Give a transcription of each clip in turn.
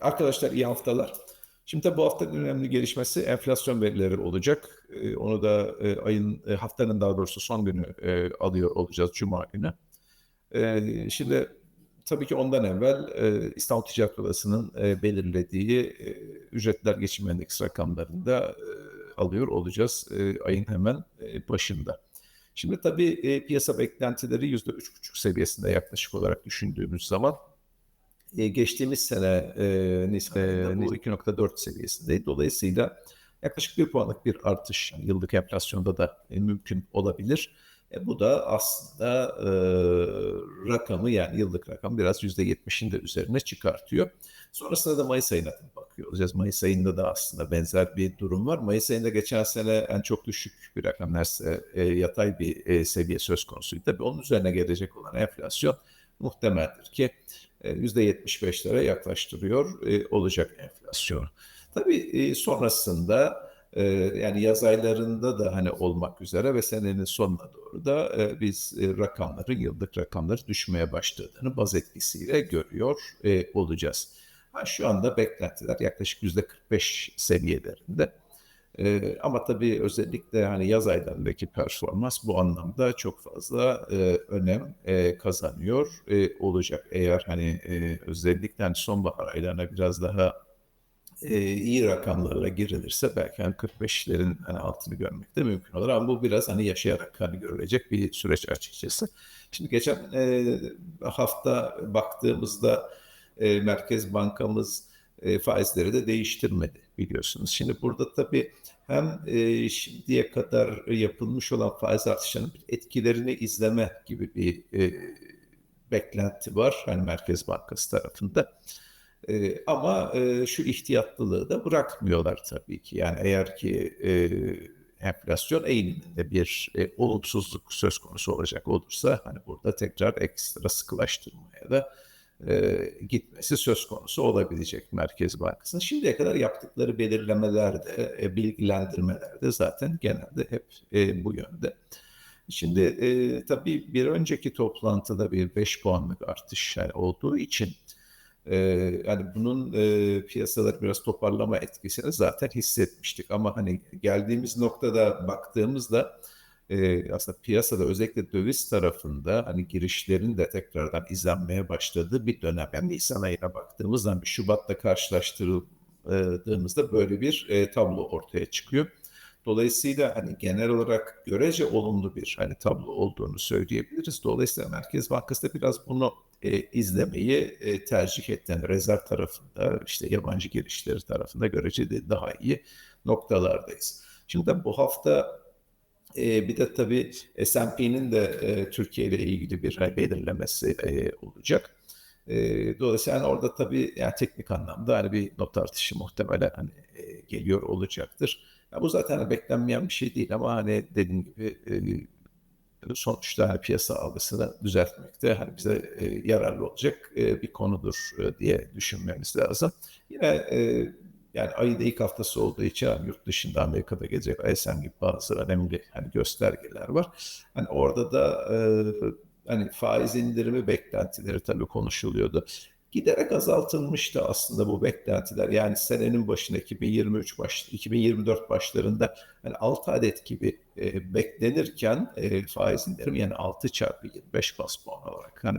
Arkadaşlar iyi haftalar. Şimdi tabii bu haftanın önemli gelişmesi enflasyon verileri olacak. Eee, onu da eee, ayın eee, haftanın daha doğrusu son günü eee, alıyor olacağız Cuma günü. Eee, şimdi tabii ki ondan evvel İstanbul Ticaret Odası'nın belirlediği ücretler geçim endeksi rakamlarını da alıyor olacağız ayın hemen başında. Şimdi tabii eee, piyasa beklentileri %3,5 seviyesinde yaklaşık olarak düşündüğümüz zaman Eee, geçtiğimiz sene, ayında bu 2.4 seviyesindeydi. Dolayısıyla yaklaşık 1 puanlık bir artış, yani yıllık enflasyonda da, eee, mümkün olabilir. E, bu da aslında, eee, rakamı, yani yıllık rakam biraz %70'in de üzerine çıkartıyor. Sonrasında da mayıs ayına bakıyor olacağız. Mayıs ayında da aslında benzer bir durum var. Mayıs ayında geçen sene en çok düşük bir rakam, neredeyse, eee, yatay bir, eee, seviye söz konusuydu. Tabii onun üzerine gelecek olan enflasyon muhtemeldir ki, %75'lere yaklaştırıyor, eee, olacak enflasyonu. Tabii, eee, sonrasında, yani yaz aylarında da hani olmak üzere ve senenin sonuna doğru da, biz, rakamların, yıllık rakamların düşmeye başladığını baz etkisiyle görüyor, olacağız. Ha, şu anda beklentiler yaklaşık %45 seviyelerinde. Eee, ama tabii özellikle hani yaz aylarındaki performans bu anlamda çok fazla, eee, önem, eee, kazanıyor, eee, olacak. Eğer hani, eee, özellikle hani sonbahar aylarına biraz daha, eee, iyi rakamlarla girilirse belki hani 45'lerin hani altını görmek de mümkün olur ama bu biraz hani yaşayarak hani görülecek bir süreç açıkçası. Şimdi geçen, eee, hafta baktığımızda, eee, Merkez Bankamız, eee, faizleri de değiştirmedi biliyorsunuz. Şimdi burada tabii hem, eee, şimdiye kadar yapılmış olan faiz artışlarının etkilerini izleme gibi bir, eee, beklenti var hani Merkez Bankası tarafında. Eee, ama, eee, şu ihtiyatlılığı da bırakmıyorlar tabii ki. Yani eğer ki, eee, enflasyon eğiliminde bir, eee, olumsuzluk söz konusu olacak olursa hani burada tekrar ekstra sıkılaştırmaya da, eee, gitmesi söz konusu olabilecek Merkez Bankası'nın. Şimdiye kadar yaptıkları belirlemeler de, eee, bilgilendirmeler de zaten genelde hep, eee, bu yönde. Şimdi, eee, tabii bir önceki toplantıda bir 5 puanlık artış yani olduğu için, eee, yani bunun, eee, piyasaları biraz toparlama etkisini zaten hissetmiştik ama hani geldiğimiz noktada baktığımızda, eee, aslında piyasada özellikle döviz tarafında hani girişlerin de tekrardan izlenmeye başladığı bir dönem. Yani nisan ayına baktığımızda bir şubatla karşılaştırdığımızda böyle bir, eee, tablo ortaya çıkıyor. Dolayısıyla hani genel olarak görece olumlu bir hani tablo olduğunu söyleyebiliriz. Dolayısıyla Merkez Bankası da biraz bunu, eee, izlemeyi, eee, tercih etti. Yani rezerv tarafında, işte yabancı girişleri tarafında göreceli daha iyi noktalardayız. Şimdi bu hafta, eee, bir de tabii S&P'nin de, eee, Türkiye ile ilgili bir belirlemesi, eee, olacak. Eee, dolayısıyla hani orada tabii yani teknik anlamda hani bir not artışı muhtemelen hani, eee, geliyor olacaktır. Ya bu zaten hani beklenmeyen bir şey değil ama hani dediğim gibi, eee, sonuçta hani piyasa algısını düzeltmekte hani bize, eee, yararlı olacak, eee, bir konudur, eee, diye düşünmemiz lazım. Yine, eee, yani ayın ilk haftası olduğu için hani yurt dışında Amerika'da gelecek ISM gibi bazı önemli hani göstergeler var. Hani orada da, eee, hani faiz indirimi beklentileri tabii konuşuluyordu. Giderek azaltılmıştı aslında bu beklentiler. Yani senenin başında 2023 baş 2024 başlarında hani 6 adet gibi, eee, beklenirken, eee, faiz indirimi yani 6 çarpı 25 bas puan olarak hani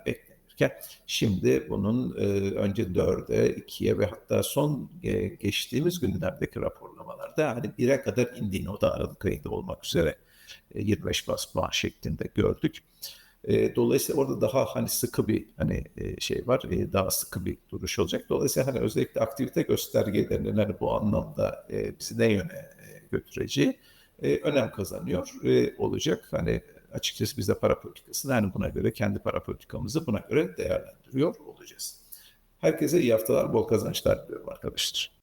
beklenirken şimdi bunun, eee, önce 4'e, 2'ye ve hatta son, eee, geçtiğimiz günlerdeki raporlamalarda hani 1'e kadar indiğini o da aralık ayında olmak üzere, eee, 25 bas puan şeklinde gördük. Dolayısıyla orada daha hani sıkı bir hani, şey var, daha sıkı bir duruş olacak. Dolayısıyla hani özellikle aktivite göstergelerinin hani bu anlamda, bizi ne yöne, götüreceği, eee, önem kazanıyor, olacak. Hani açıkçası biz de para politikasını hani buna göre kendi para politikamızı buna göre değerlendiriyor olacağız. Herkese iyi haftalar, bol kazançlar diliyorum arkadaşlar.